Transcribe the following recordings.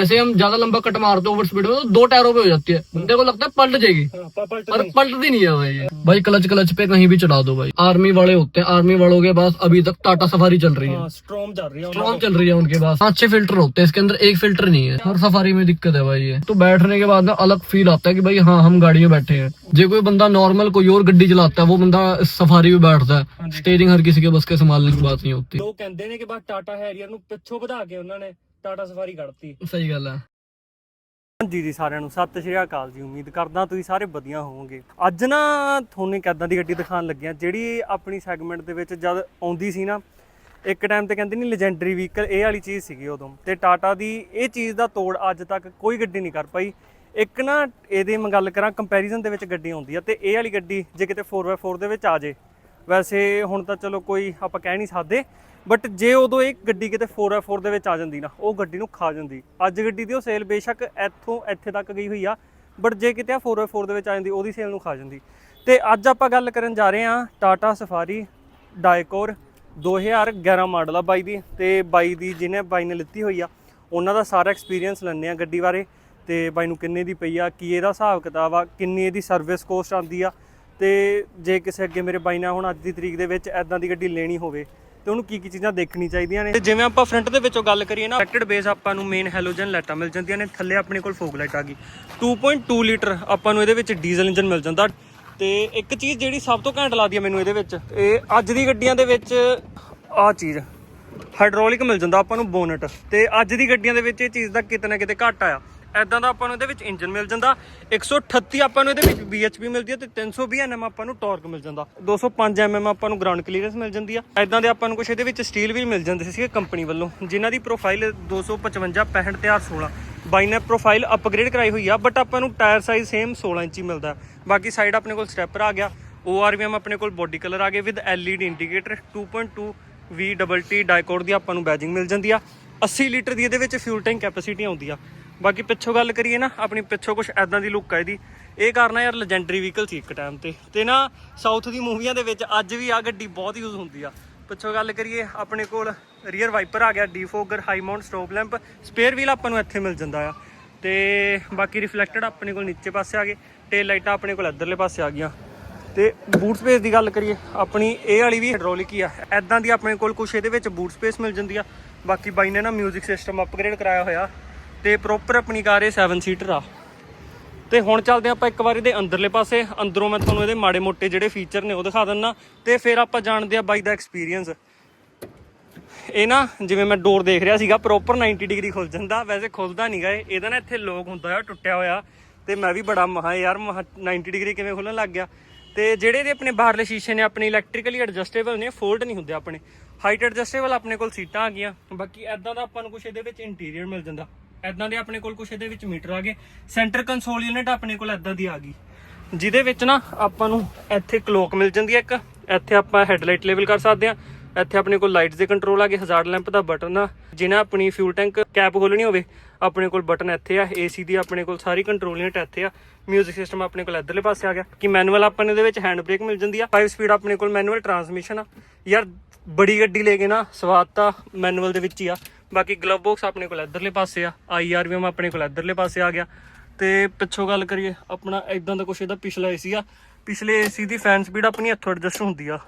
जैसे हम ज्यादा लंबा कट मारते हैं ओवर स्पीड में तो दो टायरों पे हो जाती है बंदे को लगता है पलट जाएगी पर पलटती नहीं है भाई ये। भाई क्लच क्लच पे कहीं भी चढ़ा दो भाई आर्मी वाले होते हैं आर्मी वालों के पास अभी तक टाटा सफारी चल रही है ਸਟ੍ਰੋਮ ਚੱਲ ਰਹੀ ਆ स्ट्रॉन्ग चल रही है उनके पास पाँच छह फिल्टर होते हैं इसके अंदर एक फिल्टर नहीं है हर सफारी में दिक्कत है भाई ये तो बैठने के बाद ना अलग फील आता है कि भाई हाँ हम गाड़ी में बैठे हैं जो कोई बंदा नॉर्मल कोई और गड्डी चलाता है वो बंदा इस सफारी में बैठता है स्टेयरिंग हर किसी के बस के संभालने की बात नहीं होती ਲੋਕ ਕਹਿੰਦੇ ਨੇ ਕਿ ਬਸ ਟਾਟਾ ਹੈਰੀਅਰ ਨੂੰ ਪਿੱਛੋਂ ਵਧਾ ਕੇ ਉਹਨਾਂ ਨੇ ਟਾਟਾ ਸਫਾਰੀ ਕੱਢਤੀ। ਸਹੀ ਗੱਲ ਆ। ਹਾਂਜੀ ਜੀ ਸਾਰਿਆਂ ਨੂੰ ਸਤਿ ਸ਼੍ਰੀ ਅਕਾਲ ਜੀ। ਉਮੀਦ ਕਰਦਾ ਤੁਸੀਂ ਸਾਰੇ ਵਧੀਆ ਹੋਵੋਗੇ। ਅੱਜ ਨਾ ਤੁਹਾਨੂੰ ਇੱਕ ਦੀ ਗੱਡੀ ਦਿਖਾਉਣ ਲੱਗਿਆ ਜਿਹੜੀ ਆਪਣੀ ਸੈਗਮੈਂਟ ਦੇ ਵਿੱਚ ਜਦ ਆਉਂਦੀ ਸੀ ਨਾ ਇੱਕ ਟਾਈਮ ਤੇ ਕਹਿੰਦੇ ਨਹੀਂ ਲੈਜੈਂਡਰੀ ਵਹੀਕਲ ਇਹ ਵਾਲੀ ਚੀਜ਼ ਸੀਗੀ ਉਦੋਂ। ਤੇ ਟਾਟਾ ਦੀ ਇਹ ਚੀਜ਼ ਦਾ ਤੋੜ ਅੱਜ ਤੱਕ ਕੋਈ ਗੱਡੀ ਨਹੀਂ ਕਰ ਪਾਈ। ਇੱਕ ਨਾ ਇਹਦੇ ਮੈਂ ਗੱਲ ਕਰਾਂ ਕੰਪੈਰੀਜ਼ਨ ਦੇ ਵਿੱਚ ਗੱਡੀ ਆਉਂਦੀ ਆ ਤੇ ਇਹ ਵਾਲੀ ਗੱਡੀ ਜੇ ਕਿਤੇ 4x4 ਦੇ ਵਿੱਚ ਆ ਜੇ। ਵੈਸੇ ਹੁਣ ਤਾਂ ਚਲੋ ਕੋਈ ਆਪਾਂ ਕਹਿ ਨਹੀਂ ਸਕਦੇ ਬਟ ਜੇ ਉਦੋਂ ਇਹ ਗੱਡੀ ਕਿਤੇ 4x4 ਦੇ ਵਿੱਚ ਆ ਜਾਂਦੀ ਨਾ, ਉਹ ਗੱਡੀ ਨੂੰ ਖਾ ਜਾਂਦੀ। ਅੱਜ ਗੱਡੀ ਦੀ ਉਹ ਸੇਲ ਬੇਸ਼ੱਕ ਇੱਥੋਂ, ਇੱਥੇ ਤੱਕ ਗਈ ਹੋਈ ਆ ਬਟ ਜੇ ਕਿਤੇ ਆ 4x4 ਦੇ ਵਿੱਚ ਆ ਜਾਂਦੀ, ਉਹਦੀ ਸੇਲ ਨੂੰ ਖਾ ਜਾਂਦੀ। ਤੇ ਅੱਜ ਆਪਾਂ ਗੱਲ ਕਰਨ ਜਾ ਰਹੇ ਹਾਂ ਟਾਟਾ ਸਫਾਰੀ ਡਾਇਕੋਰ 2011 ਮਾਡਲ ਆ ਬਾਈ ਦੀ, ਤੇ ਬਾਈ ਦੀ ਜਿਹਨੇ, ਬਾਈ ਨੇ ਲਿੱਤੀ ਹੋਈ ਆ, ਉਹਨਾਂ ਦਾ ਸਾਰਾ ਐਕਸਪੀਰੀਅੰਸ ਲੈਣੇ ਆ ਗੱਡੀ ਬਾਰੇ। ਤੇ ਬਾਈ ਨੂੰ ਕਿੰਨੇ ਦੀ ਪਈ ਆ, ਕੀ ਇਹਦਾ ਹਿਸਾਬ ਕਿਤਾਬ ਆ, ਕਿੰਨੀ ਇਹਦੀ ਸਰਵਿਸ ਕੋਸਟ ਆਉਂਦੀ ਆ। ਤੇ ਜੇ ਕਿਸੇ ਅੱਗੇ ਮੇਰੇ ਬਾਈ ਨਾਲ ਹੁਣ ਅੱਜ ਦੀ ਤਰੀਕ ਦੇ ਵਿੱਚ ਐਦਾਂ ਦੀ ਗੱਡੀ ਲੈਣੀ ਹੋਵੇ ਤੇ ਉਹਨੂੰ ਕੀ ਕੀ ਚੀਜ਼ਾਂ ਦੇਖਣੀ ਚਾਹੀਦੀਆਂ ਨੇ? ਤੇ ਜਿਵੇਂ ਆਪਾਂ ਫਰੰਟ ਦੇ ਵਿੱਚੋਂ ਗੱਲ ਕਰੀਏ ਨਾ ਐਕਟਡ ਬੇਸ ਆਪਾਂ ਨੂੰ ਮੇਨ ਹੈਲੋਜਨ ਲਾਈਟਾਂ ਮਿਲ ਜਾਂਦੀਆਂ ਨੇ, ਥੱਲੇ ਆਪਣੇ ਕੋਲ ਫੋਗ ਲਾਈਟ ਆ ਗਈ। 2.2 ਲੀਟਰ ਆਪਾਂ ਨੂੰ ਇਹਦੇ ਵਿੱਚ ਡੀਜ਼ਲ ਇੰਜਨ ਮਿਲ ਜਾਂਦਾ। ਤੇ ਇੱਕ ਚੀਜ਼ ਜਿਹੜੀ ਸਭ ਤੋਂ ਘੈਂਟ ਲੱਗਦੀ ਹੈ ਮੈਨੂੰ ਇਹਦੇ ਵਿੱਚ, ਇਹ ਅੱਜ ਦੀ ਗੱਡੀਆਂ ਦੇ ਵਿੱਚ ਆਹ ਚੀਜ਼ ਹਾਈਡ੍ਰੋਲਿਕ ਮਿਲ ਜਾਂਦਾ ਆਪਾਂ ਨੂੰ ਬੋਨਟ ਤੇ ਅੱਜ ਦੀ ਗੱਡੀਆਂ ਦੇ ਵਿੱਚ ਇਹ ਚੀਜ਼ ਦਾ ਕਿਤੇ ਨਾ ਕਿਤੇ ਘੱਟ ਆਇਆ ਐਦਾਂ ਦਾ ਆਪਾਂ ਨੂੰ ਇਹਦੇ ਵਿੱਚ ਇੰਜਨ ਮਿਲ ਜਾਂਦਾ 138 ਆਪਾਂ ਨੂੰ ਇਹਦੇ ਵਿੱਚ BHP ਮਿਲਦੀ ਹੈ ਤੇ 320 Nm ਆਪਾਂ ਨੂੰ ਟਾਰਕ ਮਿਲ ਜਾਂਦਾ। 205 mm ਆਪਾਂ ਨੂੰ ਗਰਾਊਂਡ ਕਲੀਅਰੈਂਸ ਮਿਲ ਜਾਂਦੀ ਆ। ਐਦਾਂ ਦੇ ਆਪਾਂ ਨੂੰ ਕੁਝ ਇਹਦੇ ਵਿੱਚ ਸਟੀਲ ਵੀ ਮਿਲ ਜਾਂਦੇ ਸੀ ਕੰਪਨੀ ਵੱਲੋਂ, ਜਿਨ੍ਹਾਂ ਦੀ ਪ੍ਰੋਫਾਈਲ 255 65 ਤੇ 16 ਬਾਈ ਨੇ ਪ੍ਰੋਫਾਈਲ ਅਪਗ੍ਰੇਡ ਕਰਾਈ ਹੋਈ ਆ ਬਟ ਆਪਾਂ ਨੂੰ ਟਾਇਰ ਸਾਈਜ਼ ਸੇਮ 16 ਇੰਚੀ ਮਿਲਦਾ। ਬਾਕੀ ਸਾਈਡ ਆਪਣੇ ਕੋਲ ਸਟੈਪਰ ਆ ਗਿਆ। ORVM ਆਪਣੇ ਕੋਲ ਬੋਡੀ ਕਲਰ ਆ ਗਏ ਵਿਦ LED ਇੰਡੀਕੇਟਰ 2.2 VTT ਡਾਈਕੋਡ ਦੀ ਆਪਾਂ ਨੂੰ ਬੈਜਿੰਗ ਮਿਲ ਜਾਂਦੀ ਆ। 80 ਲੀਟਰ ਦੀ ਇਹਦੇ ਵਿੱਚ ਫਿਊਲ ਟੈਂਕ ਕੈਪੈਸਿਟੀ ਆਉਂਦੀ ਆ। ਬਾਕੀ ਪਿੱਛੋਂ ਗੱਲ ਕਰੀਏ ਨਾ, ਆਪਣੀ ਪਿੱਛੋਂ ਕੁਝ ਐਦਾਂ ਦੀ ਲੁੱਕ ਆ ਇਹਦੀ। ਇਹ ਕਾਰਨ ਯਾਰ ਲੈਜੈਂਡਰੀ ਵਹੀਕਲ ਸੀ ਇੱਕ ਟਾਈਮ ਤੇ। ਤੇ ਨਾ ਸਾਊਥ ਦੀ ਮੂਵੀਆਂ ਦੇ ਵਿੱਚ ਅੱਜ ਵੀ ਆ ਗੱਡੀ ਬਹੁਤ ਯੂਜ਼ ਹੁੰਦੀ ਆ। ਪਿੱਛੋਂ ਗੱਲ ਕਰੀਏ, ਆਪਣੇ ਕੋਲ ਰੀਅਰ ਵਾਈਪਰ ਆ ਗਿਆ defogger high mount stop lamp spare wheel ਆਪਾਂ ਨੂੰ ਇੱਥੇ ਮਿਲ ਜਾਂਦਾ ਆ। ਤੇ ਬਾਕੀ ਰਿਫਲੈਕਟਡ ਆਪਣੇ ਕੋਲ ਨੀਚੇ ਪਾਸੇ ਆ ਗਏ ਟੇਲ ਲਾਈਟਾਂ ਆਪਣੇ ਕੋਲ ਇੱਧਰਲੇ ਪਾਸੇ ਆ ਗਈਆਂ। ਤੇ ਬੂਟ ਸਪੇਸ ਦੀ ਗੱਲ ਕਰੀਏ, ਆਪਣੀ ਇਹ ਵਾਲੀ ਵੀ ਹਾਈਡ੍ਰੋਲਿਕ ਹੀ ਆ। ਐਦਾਂ ਦੀ ਆਪਣੇ ਕੋਲ ਕੁਝ ਇਹਦੇ ਵਿੱਚ ਬੂਟ ਸਪੇਸ ਮਿਲ ਜਾਂਦੀ ਆ। ਬਾਕੀ ਬਾਈ ਨੇ ਨਾ 뮤직 ਸਿਸਟਮ ਅਪਗ੍ਰੇਡ ਕਰਾਇਆ ਹੋਇਆ। ਤੇ ਪ੍ਰੋਪਰ ਆਪਣੀ ਕਾਰ ਇਹ 7 ਸੀਟਰ ਆ। ਤੇ ਹੁਣ ਚੱਲਦੇ ਆਪਾਂ ਇੱਕ ਵਾਰ ਇਹਦੇ ਅੰਦਰਲੇ ਪਾਸੇ। ਅੰਦਰੋਂ ਮੈਂ ਤੁਹਾਨੂੰ ਇਹਦੇ ਮਾੜੇ ਮੋਟੇ ਜਿਹੜੇ ਫੀਚਰ ਨੇ ਉਹ ਦਿਖਾ ਦਿੰਨਾ ਤੇ ਫਿਰ ਆਪਾਂ ਜਾਣਦੇ ਆ ਬਾਈ ਦਾ ਐਕਸਪੀਰੀਅੰਸ ਇਹ ਨਾ ਜਿਵੇਂ ਮੈਂ ਡੋਰ ਦੇਖ ਰਿਹਾ ਸੀਗਾ ਪ੍ਰੋਪਰ 90 ਡਿਗਰੀ ਖੁੱਲ ਜਾਂਦਾ। ਵੈਸੇ ਖੁੱਲਦਾ ਨਹੀਂਗਾ ਇਹ। ਇਹਦਾ ਨਾ ਇੱਥੇ ਲੋਕ ਹੁੰਦਾ ਆ ਟੁੱਟਿਆ ਹੋਇਆ। ਤੇ ਮੈਂ ਵੀ ਬੜਾ ਮਹਾ ਯਾਰ, ਮਹਾ 90 ਡਿਗਰੀ ਕਿਵੇਂ ਖੁੱਲਣ ਲੱਗ ਗਿਆ। ਤੇ ਜਿਹੜੇ ਇਹਦੇ ਆਪਣੇ ਬਾਹਰਲੇ ਸ਼ੀਸ਼ੇ ਨੇ, ਆਪਣੇ ਇਲੈਕਟ੍ਰੀਕਲੀ ਐਡਜਸਟੇਬਲ ਨੇ ਫੋਲਡ ਨਹੀਂ ਹੁੰਦੇ ਆਪਣੇ। ਹਾਈਟ ਐਡਜਸਟੇਬਲ ਆਪਣੇ ਕੋਲ ਸੀਟਾਂ ਆ ਗਈਆਂ। ਬਾਕੀ ਐਦਾਂ ਦਾ ਆਪਾਂ ਨੂੰ ਕੁਝ ਇਹਦੇ ਵਿੱਚ ਇੰਟੀਰੀਅਰ ਮਿਲ ਜਾਂਦਾ। ਐਦਾਂ ਦੇ ਆਪਣੇ ਕੋਲ ਕੁਝ ਇਹਦੇ ਵਿੱਚ ਮੀਟਰ ਆ ਗਏ। ਸੈਂਟਰ ਕੰਸੋਲ ਯੂਨਿਟ ਆਪਣੇ ਕੋਲ ਐਦਾਂ ਦੀ ਆ ਗਈ। ਜਿਹਦੇ ਵਿੱਚ ਨਾ ਆਪਾਂ ਨੂੰ ਇੱਥੇ ਕਲੋਕ ਮਿਲ ਜਾਂਦੀ ਹੈ ਇੱਕ। ਇੱਥੇ ਆਪਾਂ ਹੈਡਲਾਈਟ ਲੈਵਲ ਕਰ ਸਕਦੇ ਆ। ਇੱਥੇ ਆਪਣੇ ਕੋਲ ਲਾਈਟਸ ਦੇ ਕੰਟਰੋਲ ਆ ਗਏ ਹਜ਼ਾਰਡ ਲੈਂਪ ਦਾ ਬਟਨ ਆ। ਜਿਹਨੇ ਆਪਣੀ ਫਿਊਲ ਟੈਂਕ ਕੈਪ ਖੋਲਣੀ ਹੋਵੇ, ਆਪਣੇ ਕੋਲ ਬਟਨ ਇੱਥੇ ਆ। ਏਸੀ ਦੀ ਆਪਣੇ ਕੋਲ ਸਾਰੀ ਕੰਟਰੋਲ ਯੂਨਿਟ ਇੱਥੇ ਆ। ਮਿਊਜ਼ਿਕ ਸਿਸਟਮ ਆਪਣੇ ਕੋਲ ਇੱਧਰਲੇ ਪਾਸੇ ਆ ਗਿਆ। ਕਿ ਮੈਨੂਅਲ ਆਪਾਂ ਨੂੰ ਇਹਦੇ ਵਿੱਚ ਹੈਂਡ ਬ੍ਰੇਕ ਮਿਲ ਜਾਂਦੀ ਆ। 5 ਸਪੀਡ ਆਪਣੇ ਕੋਲ ਮੈਨੂਅਲ ਟਰਾਂਸਮਿਸ਼ਨ ਆ। ਯਾਰ, ਬੜੀ ਗੱਡੀ ਲੈ ਕੇ ਨਾ ਸਵਾਦ ਤਾਂ ਮੈਨੂਅਲ ਦੇ ਵਿੱਚ ਹੀ ਆ। ਬਾਕੀ ਗਲਵ ਬਾਕਸ ਆਪਣੇ ਕੋਲ ਇਧਰਲੇ ਪਾਸੇ ਆ ਐਮ ਆਪਣੇ ਕੋਲ ਇਧਰਲੇ ਪਾਸੇ ਆ ਗਿਆ। ਤੇ ਪਿੱਛੋਂ ਗੱਲ ਕਰੀਏ, ਆਪਣਾ ਇਦਾਂ ਦਾ ਕੁਛ ਇਹਦਾ ਪਿਛਲਾ ਏਸੀ ਆ। ਪਿਛਲੇ ਏਸੀ ਦੀ ਫੈਨ ਸਪੀਡ ਆਪਣੀ ਹੱਥੋਂ ਐਡਜਸਟ ਹੁੰਦੀ ਆ।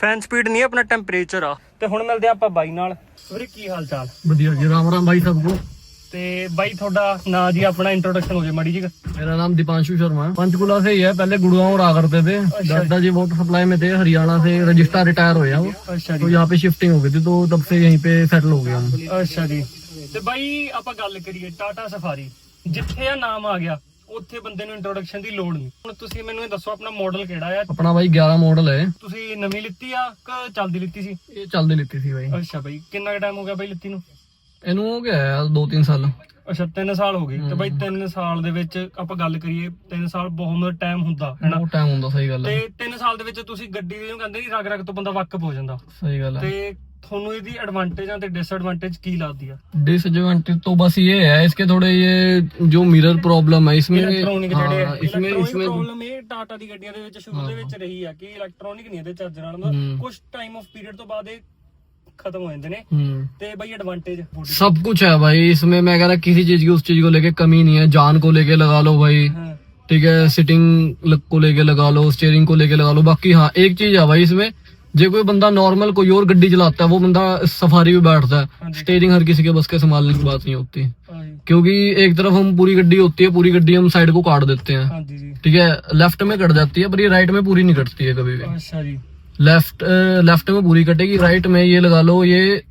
ਫੈਨ ਸਪੀਡ ਨਹੀਂ, ਆਪਣਾ ਟੈਂਪਰੇਚਰ ਆ। ਤੇ ਹੁਣ ਮਿਲਦੇ ਆਪਾਂ ਬਾਈ ਨਾਲ। ਵੀਰੇ, ਕੀ ਹਾਲ ਚਾਲ? ਵਧੀਆ ਜੀ, ਰਾਮ ਰਾਮ ਬਾਈ ਸਭ ਨੂੰ ਤੇ ਬਾਈ ਤੁਹਾਡਾ ਨਾਂ ਜੀ ਆਪਣਾ ਇੰਟਰੋਡਕਸ਼ਨ ਹੋ ਜੇ ਮਾੜੀ ਜੀ मेरा नाम दीपांशु शर्मा है पंचकुला से ही है पहले गुड़गांव रहा करते थे दादाजी वाटर सप्लाई में थे हरियाणा से रजिस्ट्रार रिटायर हो गया वो ਅੱਛਾ तो यहाँ पे शिफ्टिंग हो गई थी तो तब से यहीं पे सेटल हो गया हम ਅੱਛਾ ਜੀ ਤੇ ਬਾਈ ਆਪਾਂ ਗੱਲ ਕਰੀਏ ਟਾਟਾ ਸਫਾਰੀ ਜਿੱਥੇ ਆ ਨਾਮ ਆ ਗਿਆ ਉੱਥੇ ਬੰਦੇ ਨੂੰ ਇੰਟਰੋਡਕਸ਼ਨ ਦੀ ਲੋੜ ਨਹੀਂ ਹੁਣ ਤੁਸੀਂ ਮੈਨੂੰ ਇਹ ਦੱਸੋ ਆਪਣਾ ਮਾਡਲ ਕਿਹੜਾ ਆ अपना भाई 11 मॉडल है ਤੁਸੀਂ ਨਵੀਂ ਲਿੱਤੀ ਆ ਕਿ ਚੱਲਦੀ ਲਿੱਤੀ ਸੀ ये चलती लेती थी भाई ਅੱਛਾ ਬਾਈ ਕਿੰਨਾ ਟਾਈਮ ਹੋ ਗਿਆ ਬਾਈ ਲਿੱਤੀ ਨੂੰ ਇਹਨੂੰ ਹੋ ਗਿਆ ਯਾਰ 2-3 ਸਾਲ। ਅੱਛਾ 3 ਸਾਲ ਹੋ ਗਏ। ਤੇ ਬਾਈ 3 ਸਾਲ ਦੇ ਵਿੱਚ ਆਪਾਂ ਗੱਲ ਕਰੀਏ 3 ਸਾਲ ਬਹੁਤ ਮਤ ਟਾਈਮ ਹੁੰਦਾ ਹੈਨਾ ਬਹੁਤ ਟਾਈਮ ਹੁੰਦਾ ਸਹੀ ਗੱਲ ਹੈ। ਤੇ 3 ਸਾਲ ਦੇ ਵਿੱਚ ਤੁਸੀਂ ਗੱਡੀ ਦੇ ਨੂੰ ਕਹਿੰਦੇ ਨਹੀਂ ਰਗ ਰਗ ਤੋਂ ਬੰਦਾ ਵਾਕਫ ਹੋ ਜਾਂਦਾ। ਸਹੀ ਗੱਲ ਹੈ। ਤੇ ਤੁਹਾਨੂੰ ਇਹਦੀ ਐਡਵਾਂਟੇਜਾਂ ਤੇ ਡਿਸਐਡਵਾਂਟੇਜ ਕੀ ਲੱਗਦੀ ਆ? ਡਿਸਐਡਵਾਂਟੇਜ ਤੋਂ ਬਸ ਇਹ ਹੈ ਇਸਕੇ ਥੋੜੇ ਇਹ ਜੋ ਮਿਰਰ ਪ੍ਰੋਬਲਮ ਹੈ ਇਸਮੇ ਇਲੈਕਟ੍ਰੋਨਿਕ ਜਿਹੜੇ ਇਸਮੇ ਇਸਮੇ ਪ੍ਰੋਬਲਮ ਇਹ ਟਾਟਾ ਦੀ ਗੱਡੀਆਂ ਦੇ ਵਿੱਚ ਸ਼ੁਰੂ ਦੇ ਵਿੱਚ ਰਹੀ ਆ ਕਿ ਇਲੈਕਟ੍ਰੋਨਿਕ ਨਹੀਂ ਇਹਦੇ ਚਾਰਜਰ ਨਾਲ। ਕੁਝ ਟਾਈਮ ਆਫ ਪੀਰੀਅਡ ਤੋਂ ਬਾਅਦ ਇਹ खत्म हो जाते ने हम्म। ते भाई एडवांटेज सब कुछ है भाई इसमें मैं कह रहा किसी चीज़ की उस चीज़ को लेके कमी नहीं है। जान को लेके लगा लो भाई ठीक है? सिटिंग को लेके लगा लो स्टेयरिंग को लेके लगा लो। बाकी हाँ एक चीज़ है भाई इसमें जो कोई बंदा नॉर्मल कोई और गड्डी चलाता है वो बंदा सफारी पे बैठता है। स्टेयरिंग हर किसी के बस के संभालने की बात नहीं होती। क्योंकि एक तरफ़ हम पूरी गड्डी होती है पूरी गड्डी हम साइड को काट देते हैं। ठीक है? लेफ़्ट में कट जाती है पर ये राइट में पूरी नहीं कटती है कभी भी। लेफ्ट लेफ्ट में पूरी कटेगी राइट में ये लगा लो ये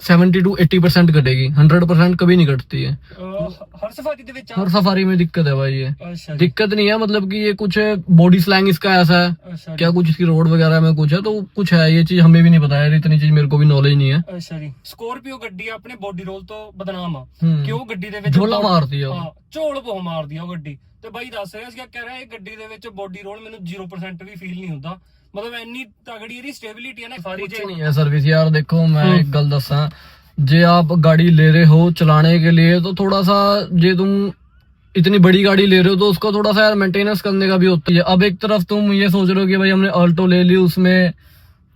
70 टू 80 परसेंट कटेगी 100 परसेंट कभी नहीं कटती है ਅਹ ਹਰ ਸਫਾਰੀ ਦੇ ਵਿੱਚ हर सफारी में दिक्कत है भाई ये ਅੱਛਾ ਜੀ दिक्कत नहीं है मतलब कि ये कुछ बॉडी स्लैंग इसका ऐसा है ਅੱਛਾ ਜੀ क्या कुछ इसकी रोड वगैरह में कुछ है तो कुछ है ये चीज हमें भी नहीं पता है इतनी चीज मेरे को भी नॉलेज नहीं है ਅੱਛਾ ਜੀ ਸਕੋਰਪੀਓ ਗੱਡੀ ਆਪਣੇ ਬੋਡੀ ਰੋਲ ਤੋਂ ਬਦਨਾਮ ਆ हम्म। ਕਿ ਉਹ ਗੱਡੀ ਦੇ ਵਿੱਚ झोला मारती है वो। ਹਾਂ ਝੋਲ ਬਹੁਤ ਮਾਰਦੀ ਆ ਉਹ ਗੱਡੀ ਤੇ ਬਾਈ ਦੱਸ ਰਿਹਾ ਸੀ ਕਹਿ ਰਿਹਾ ਇਹ ਗੱਡੀ ਦੇ ਵਿੱਚ ਬੋਡੀ ਰੋਲ ਮੈਨੂੰ 0% ਵੀ ਫੀਲ ਨਹੀਂ ਹੁੰਦਾ ਮਤਲਬ ਇੰਨੀ ਤਗੜੀ ਇਹਦੀ ਸਟੇਬਿਲਿਟੀ ਹੈ ਨਾ ਸਾਰੀ कुछ ਜੇ नहीं है सर्विस यार देखो मैं हम्म। एक गल दसा जे आप गाड़ी ले रहे हो चलाने के लिए तो थोड़ा सा जे तुम इतनी बड़ी गाड़ी ले रहे हो तो उसका थोड़ा सा यार मेंटेनेंस करने का भी होती है अब एक तरफ तुम ये सोच रहे हो कि भाई हमने ऑल्टो ले ली उसमें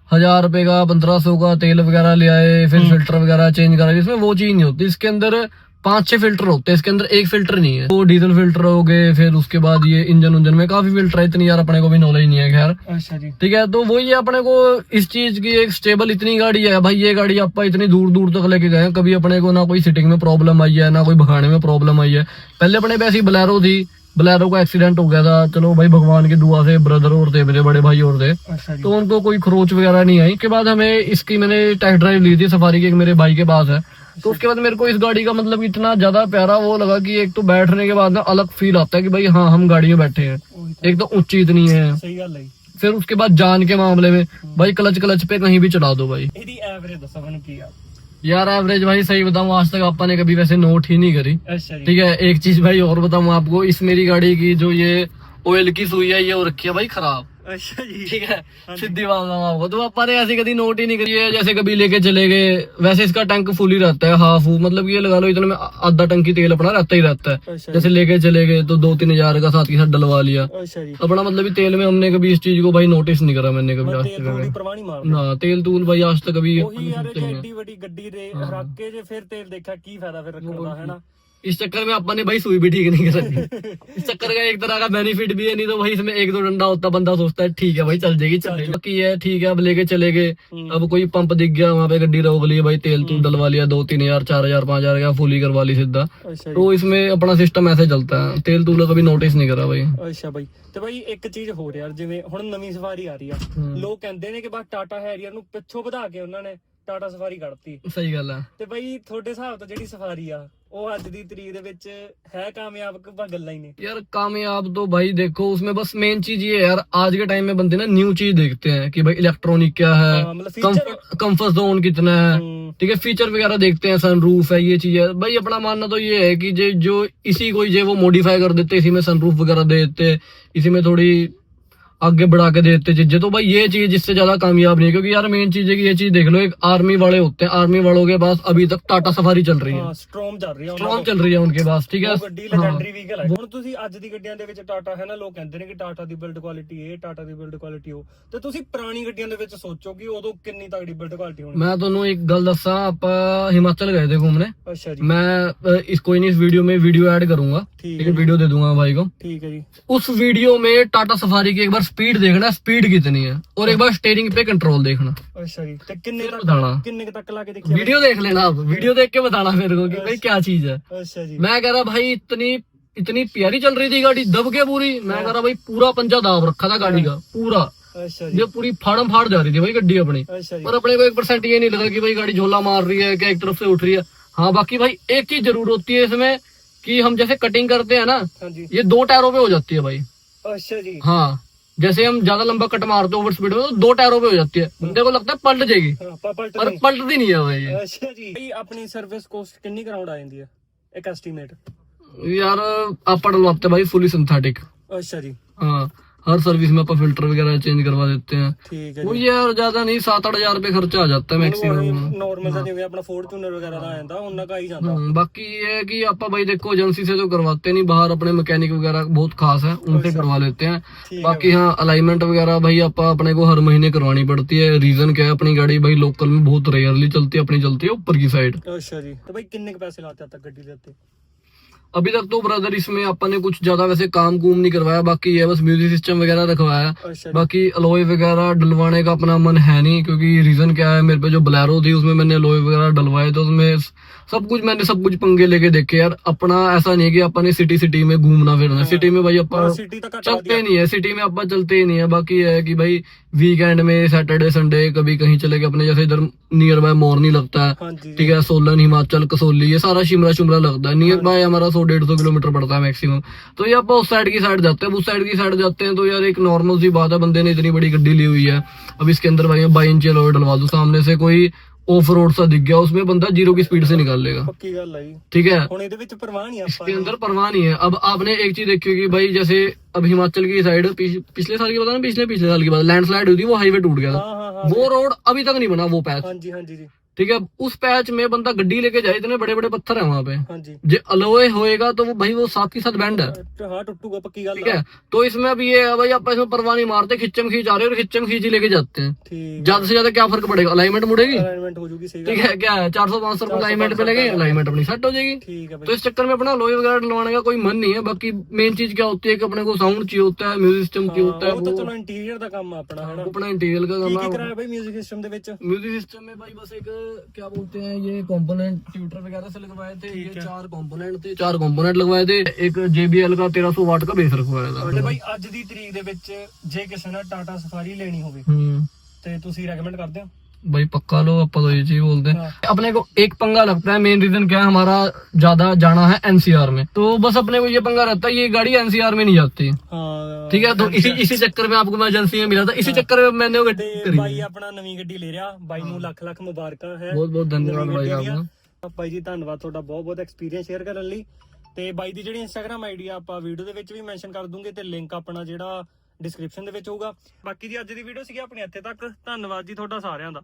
हजार रुपए का पंद्रह सौ का तेल वगैरह ले आए फिर हम्म। फिल्टर वगैरह चेंज करा इसमें वो चीज नहीं होती इसके अंदर पाँच छह फ़िल्टर होते हैं इसके अंदर एक फ़िल्टर नहीं है। वो डीजल फ़िल्टर हो गए फिर उसके बाद ये इंजन उंजन में काफ़ी फ़िल्टर है इतनी यार अपने को भी नॉलेज नहीं है खैर। अच्छा ठीक है तो वही अपने को इस चीज़ की एक स्टेबल इतनी गाड़ी है भाई ये गाड़ी आप इतनी दूर दूर तक लेके गए कभी अपने को ना कोई सिटिंग में प्रॉब्लम आई है ना कोई भगाने में प्रॉब्लम आई है। पहले अपने वैसी बलैरो थी बलैरो का एक्सीडेंट हो गया था चलो भाई भगवान की दुआ से ब्रदर और थे मेरे बड़े भाई और थे तो उनको कोई खरोच वगैरह नहीं आई उसके बाद हमें इसकी मैंने टेस्ट ड्राइव ली थी सफारी की एक मेरे भाई के पास है तो उसके बाद मेरे को इस गाड़ी का मतलब इतना ज्यादा प्यारा वो लगा कि एक तो बैठने के बाद ना अलग फील आता है कि भाई हाँ हम गाड़ी में बैठे हैं एक तो ऊंची इतनी है फिर उसके बाद जान के मामले में भाई क्लच क्लच पे कहीं भी चला दो भाई एवरेज यार एवरेज भाई सही बताऊँ आज तक पापा ने कभी वैसे नोट ही नहीं करी अच्छा ठीक है एक चीज भाई और बताऊँ आपको इस मेरी गाड़ी की जो ये ऑयल की सुई है ये और रखी है भाई खराब अच्छा जी ठीक है सीधी बात आपको तो आप पता ऐसी कभी नोट ही नहीं करिए जैसे कभी लेके चले गए वैसे इसका टैंक फुल ही रहता है हाफ मतलब ये लगा लो इतने में आधा टंकी तेल अपना रहता ही रहता है अच्छा जैसे लेके चले गए तो दो तीन हजार का साथ के साथ डलवा लिया अच्छा जी अपना मतलब तेल में हमने कभी इस चीज को भाई नोटिस नहीं करा मैंने कभी आज तक ना तेल तूल भाई आज तक कभी गड्डी रख के फिर तेल देखा की फायदा फिर रखने का है ना ਫਿਰ ਤੇਲ ਦੇਖਿਆ ਕੀ ਫਾਇਦਾ ਫਿਰ ਰੱਖਣ ਦਾ ਹੈ ਨਾ इस चक्कर में अपन ने भाई सुई भी ठीक नहीं करी इस चक्कर का एक तरह का बेनिफिट भी है नहीं तो भाई इसमें एक दो डंडा होता बंदा सोचता है ठीक है भाई चल जाएगी चल जाएगी बाकी है ठीक है अब लेके चले गए हम्म। अब कोई पंप दिख गया वहां पे गड्डी रोक ली भाई तेल तूल डलवा लिया दो तीन हजार चार हजार पांच हजार का फुल ही करवा ली सीधा ਅੱਛਾ ਜੀ तो इसमें अपना सिस्टम ऐसे चलता है तेल तूल का कभी नोटिस नहीं करा भाई ਅੱਛਾ ਬਾਈ ਤੇ ਬਾਈ ਇੱਕ ਚੀਜ਼ ਹੋਰ ਯਾਰ ਜਿਵੇਂ ਹੁਣ ਨਵੀਂ ਸਫਾਰੀ ਆ ਰਹੀ ਆ ਹਮ। ਲੋਕ ਕਹਿੰਦੇ ਨੇ ਕਿ ਬਸ ਟਾਟਾ ਹੈਰੀਅਰ ਨੂੰ ਪਿੱਛੋਂ ਵਧਾ ਕੇ ਉਹਨਾਂ ਨੇ ਟਾਟਾ ਸਫਾਰੀ ਕੱਢਤੀ सही गल है ਤੇ ਬਾਈ ਤੁਹਾਡੇ ਹਿਸਾਬ ਤੋਂ ਜਿਹੜੀ ਸਫਾਰੀ ਆ ਉਹ ਅੱਜ ਦੀ ਤਰੀਕ ਦੇ ਵਿੱਚ ਹੈ ਕਾਮਯਾਬ ਕਿ ਬਸ ਗੱਲਾਂ ਹੀ ਨੇ यार कामयाब तो भाई देखो उसमें बस मेन चीज ये है यार आज के टाइम में बंदे ना न्यू चीज देखते हैं कि भाई इलेक्ट्रॉनिक क्या है ਹਾਂ ਮਤਲਬ ਫੀਚਰ कंफर्ट जोन कितना है ठीक है फीचर वगैरह देखते हैं सनरूफ है ये चीज है भाई अपना मानना तो ये है कि जे जो इसी को जे वो मॉडिफाई कर देते इसी में सनरूफ वगैरह दे देते इसी में थोड़ी आगे बढ़ा के दे देते चीजें तो भाई ये चीज इससे ज्यादा कामयाब नहीं है क्योंकि यार मेन चीज है कि ये चीज देख लो एक आर्मी वाले होते हैं आर्मी वालों के पास अभी तक टाटा सफारी चल रही है ਹਾਂ ਸਟ੍ਰੋਮ ਚੱਲ ਰਹੀ ਆ ਉਹਨਾਂ स्ट्रॉन्ग चल रही है उनके पास ठीक है ਉਹ ਗੱਡੀ ਲੈਜੈਂਡਰੀ ਵਹੀਕਲ ਹੈ ਹੁਣ ਤੁਸੀਂ ਅੱਜ ਦੀ ਗੱਡੀਆਂ ਦੇ ਵਿੱਚ ਟਾਟਾ ਹੈ ਨਾ ਲੋਕ ਕਹਿੰਦੇ ਨੇ ਕਿ ਟਾਟਾ ਦੀ ਬਿਲਡ ਕੁਆਲਿਟੀ ਇਹ ਟਾਟਾ ਦੀ ਬਿਲਡ ਕੁਆਲਿਟੀ ਉਹ ਤੇ ਤੁਸੀਂ ਪੁਰਾਣੀ ਗੱਡੀਆਂ ਦੇ ਵਿੱਚ ਸੋਚੋ ਕਿ ਉਦੋਂ ਕਿੰਨੀ ਤਗੜੀ ਬਿਲਡ ਕੁਆਲਿਟੀ ਹੋਣੀ मैं ਤੁਹਾਨੂੰ एक गल दसा आप हिमाचल गए थे घूमने ਅੱਛਾ ਜੀ मैं अ, इस कोई नहीं इस वीडियो में वीडियो ऐड करूंगा ठीक ठीक है वीडियो दे दूंगा भाई को ਠੀਕ ਹੈ ਜੀ उस वीडियो में टाटा सफारी की एक बार स्पीड देखना स्पीड कितनी है? और एक बार स्टेयरिंग पे कंट्रोल देखना। बताना। वीडियो देख लेना आप वीडियो देख के बताना मेरे को भाई क्या चीज़ है। मैं कह रहा भाई इतनी इतनी प्यारी चल रही थी गाड़ी दब के पूरी। मैं कह रहा भाई पूरा पंजा दाब रखा था गाड़ी का पूरा। ये पूरी फाड़म फाड़ जा रही थी भाई गड्डी अपनी। पर अपने को एक परसेंट ये नहीं लगा कि भाई गाड़ी झोला मार रही है क्या एक तरफ़ से उठ रही है। हाँ बाकी भाई एक चीज़ ज़रूर होती है इसमें कि हम जैसे कटिंग करते हैं ना ये दो टायरों पे हो जाती है भाई। अच्छा जी। हाँ। जैसे हम ज्यादा लंबा कट मारते हैं ओवर स्पीड में तो दो टायरों पे हो जाती है बंदे को लगता है पलट जाएगी ਹਾਂ ਪਲਟ पर पलटती नहीं है भाई ये ਅੱਛਾ ਜੀ ਭਾਈ ਆਪਣੀ ਸਰਵਿਸ ਕੋਸਟ ਕਿੰਨੀ ਕਰਾਉਂਡ ਆ ਜਾਂਦੀ ਹੈ ਇੱਕ ਐਸਟੀਮੇਟ यार आप डलवाते हैं भाई फुली सिंथेटिक ਅੱਛਾ ਜੀ हाँ हर सर्विस में अपन फिल्टर वगैरह चेंज करवा देते हैं ਠੀਕ ਹੈ वो ਜੀ यार ज्यादा नहीं सात आठ हजार रुपये खर्चा आ जाता है मैक्सिमम ਨਾਰਮਲ ਦਾ ਜਿਵੇਂ ਆਪਣਾ ਫੋਰਚੂਨਰ ਵਗੈਰਾ ਦਾ ਆਉਂਦਾ ਉਹਨਾਂ ਦਾ ਹੀ ਜਾਂਦਾ हम्म, बाकी ये है कि आप भाई देखो एजेंसी से तो करवाते नहीं बाहर अपने मैकेनिक वगैरह बहुत खास है उनसे करवा लेते हैं ठीक है बाकी हाँ अलाइनमेंट वगैरह भाई आप अपने को हर महीने करवानी पड़ती है रीजन क्या है अपनी गाड़ी भाई लोकल में बहुत रेयरली चलती है अपनी चलती है ऊपर की साइड ਅੱਛਾ ਜੀ ਤੇ ਬਾਈ ਕਿੰਨੇ ਕੁ ਪੈਸੇ ਲਾਤੇ ਤੱਕ ਗੱਡੀ ਦੇ ਉੱਤੇ अभी तक तो ब्रदर इसमें अपन ने कुछ ज्यादा वैसे काम कुम नहीं करवाया बाकी है बस म्यूजिक सिस्टम वगैरह रखवाया बाकी अलोए वगैरह डलवाने का अपना मन है नहीं क्योंकि रीजन क्या है मेरे पे जो बलैरो थी उसमें मैंने अलोए वगैरह डलवाए तो उसमें सब कुछ मैंने सब कुछ पंगे लेके देखे यार। अपना ऐसा नहीं है कि अपन सिटी सिटी में घूमना फिरना। सिटी में भाई अपन चलते नहीं है। सिटी में अपना चलते ही नहीं है। बाकी है कि भाई वीकेंड में सैटरडे संडे कभी कहीं चले गए अपने। जैसे इधर नियर बाय मोरनी लगता है। ठीक है सोलन हिमाचल कसोली ये सारा शिमला शिमला लगता है। नियर बाय हमारा सौ डेढ़ सौ किलोमीटर पड़ता है मैक्सिमम तो ये आप उस साइड की साइड जाते हैं। उस साइड की साइड जाते हैं तो यार एक नॉर्मल सी बात है। बंदे ने इतनी बड़ी गड्डी ली हुई है। अब इसके अंदर भाई बाई इंच डलवा दो। सामने से कोई ऑफ रोड सा दिख गया उसमें बंदा जीरो की स्पीड से निकाल लेगा ਪੱਕੀ ਗੱਲ ਹੈ ਜੀ ठीक है ਹੁਣ ਇਹਦੇ ਵਿੱਚ ਪਰਵਾਹ नहीं ਆਪਾਂ इसके अंदर परवाह नहीं है अब आपने एक चीज देखी होगी भाई जैसे अब हिमाचल की साइड पिछले साल की बता ना पिछले पिछले साल की बात लैंडस्लाइड हुई थी वो हाईवे टूट गया था ਹਾਂ ਹਾਂ ਹਾਂ वो रोड अभी तक नहीं बना वो पैच ਹਾਂਜੀ ਹਾਂਜੀ ਜੀ ठीक है उस पैच में बंदा गड्डी लेके जाए इतने बड़े बड़े पत्थर है वहाँ पे। जो। अलोए होएगा तो वो भाई वो साथ ही साथ बैंड है। हाँ पक्की ठीक है तो इसमें अब ये है भाई आप इसमें परवाह नहीं मारते खिच्चम खींच आ रहे और खिच्चम खींच ही लेके जाते हैं। ज़्यादा से ज़्यादा क्या फ़र्क पड़ेगा? अलाइनमेंट मुड़ेगी? ठीक है क्या है चार सौ पाँच सौ अलाइनमेंट पे लगेगी अलाइनमेंट अपनी सेट हो जाएगी। तो इस चक्कर में अपना लोहे वगैरह लगवाने का कोई मन नहीं है बाकी मेन चीज़ क्या होती है की अपने को साउंड चाहिए होता है म्यूज़िक सिस्टम चाहिए होता है अपना इंटीरियर का काम है। म्यूज़िक सिस्टम म्यूज़िक सिस्टम में भाई बस एक क्या बोलते हैं ये कंपोनेंट ट्यूटर वगैरह से लगवाए थे ये चार कंपोनेंट थे चार कंपोनेंट लगवाए थे एक JBL ਦਾ 1300 ਵਾਟ ਦਾ ਬੇਸ ਰਖਵਾਇਆ ਦਾ ਤੇ ਬਾਈ ਅੱਜ ਦੀ ਤਰੀਕ ਦੇ ਵਿੱਚ ਜੇ ਕਿਸੇ ਨੇ ਟਾਟਾ ਸਫਾਰੀ ਲੈਣੀ ਹੋਵੇ ਹੂੰ ਤੇ ਤੁਸੀਂ ਰეკਮੈਂਡ ਕਰਦੇ ਹੋ भाई पक्का लो अपा तो ये चीज बोलते हैं हाँ। अपने को एक पंगा लगता है मेन रीजन क्या है हमारा ज्यादा जाना है एनसीआर में तो बस अपने को ये पंगा रहता है ये गाड़ी एनसीआर में नहीं जाती ਹਾਂ ठीक है तो इसी इसी चक्कर में आपको मैं एजेंसी में मिला था इसी चक्कर में मैंने वो ਤੇ गड्डी करी ਬਾਈ ਆਪਣਾ ਨਵੀਂ ਗੱਡੀ ਲੈ ਰਿਹਾ ਬਾਈ ਨੂੰ ਲੱਖ ਲੱਖ ਮੁਬਾਰਕਾਂ ਹੈ बहुत बहुत धन्यवाद ਨਵੀਂ भाई ਗੱਡੀ ਦੀਆਂ। आपका ਬਾਈ ਜੀ ਧੰਨਵਾਦ ਤੁਹਾਡਾ ਬਹੁਤ ਬਹੁਤ ਐਕਸਪੀਰੀਅੰਸ ਸ਼ੇਅਰ ਕਰਨ ਲਈ ਤੇ ਬਾਈ ਦੀ ਜਿਹੜੀ ਇੰਸਟਾਗ੍ਰam ਆਈਡੀ ਆ ਆਪਾਂ ਵੀਡੀਓ ਦੇ ਵਿੱਚ ਵੀ ਮੈਂਸ਼ਨ ਕਰ ਦੂੰਗੇ ਤੇ ਲਿੰਕ ਆਪਣਾ ਜਿਹੜਾ ਡਿਸਕ੍ਰਿਪਸ਼ਨ ਦੇ ਵਿੱਚ ਹੋਊਗਾ ਬਾਕੀ ਜੀ ਅੱਜ ਦੀ ਵੀਡੀਓ ਸੀਗੀ ਆਪਣੀ ਇੱਥੇ ਤੱਕ ਧੰਨਵਾਦ ਜੀ ਤੁਹਾਡਾ ਸਾਰਿਆਂ ਦਾ